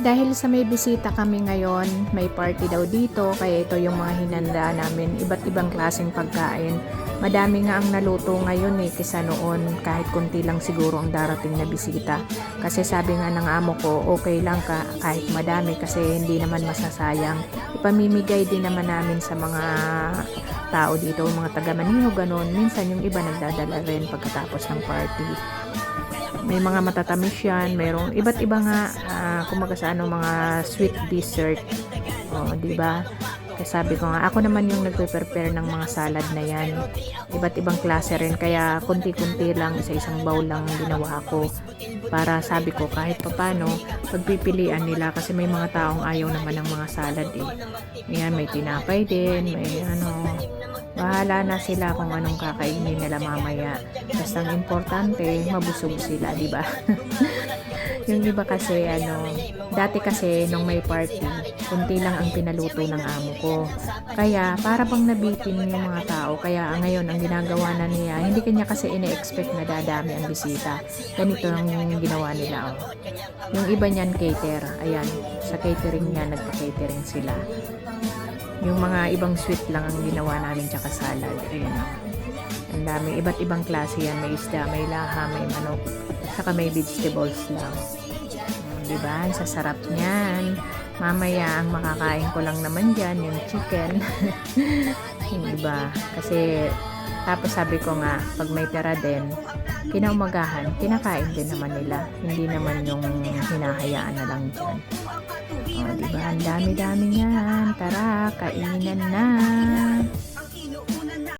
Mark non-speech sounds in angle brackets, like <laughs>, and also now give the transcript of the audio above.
Dahil sa may bisita kami ngayon, may party daw dito, kaya ito yung mga hinanda namin, iba't ibang klaseng pagkain. Madami nga ang naluto ngayon eh, kisa noon, kahit konti lang siguro ang darating na bisita. Kasi sabi nga ng amo ko, okay lang ka kahit madami kasi hindi naman masasayang. Ipamimigay din naman namin sa mga tao dito, mga taga Maniho, ganun. Minsan yung iba nagdadala rin pagkatapos ng party may mga matatamis yan, mayroong iba't iba nga uh, kumaga sa ano mga sweet dessert. Oh, di ba? Kaya sabi ko nga, ako naman yung nagpe-prepare ng mga salad na yan. Iba't ibang klase rin, kaya kunti-kunti lang, isa-isang bowl lang ginawa ko. Para sabi ko, kahit papano, pagpipilian nila, kasi may mga taong ayaw naman ng mga salad eh. Ayan, may tinapay din, may ano, Bahala na sila kung anong kakainin nila mamaya. Basta ang importante, mabusog sila, di ba? <laughs> yung iba kasi, ano, dati kasi nung may party, kunti lang ang pinaluto ng amo ko. Kaya, para bang nabitin yung mga tao. Kaya ngayon, ang ginagawa na niya, hindi kanya kasi ine-expect na dadami ang bisita. Ganito ang ginawa nila. Oh. Yung iba niyan cater. Ayan, sa catering niya, nagpa-catering sila. Yung mga ibang sweet lang ang ginawa namin tsaka salad. Ayun. Ang dami. Iba't ibang klase yan. May isda, may laha, may manok. Saka may vegetables lang. Diba? Ang sasarap niyan. Mamaya, ang makakain ko lang naman dyan, yung chicken. yung <laughs> iba. Kasi, tapos sabi ko nga, pag may pera din, kinaumagahan, kinakain din naman nila. Hindi naman yung hinahayaan na lang dyan. O, diba? Ang dami-dami niyan. Tara, kainan na.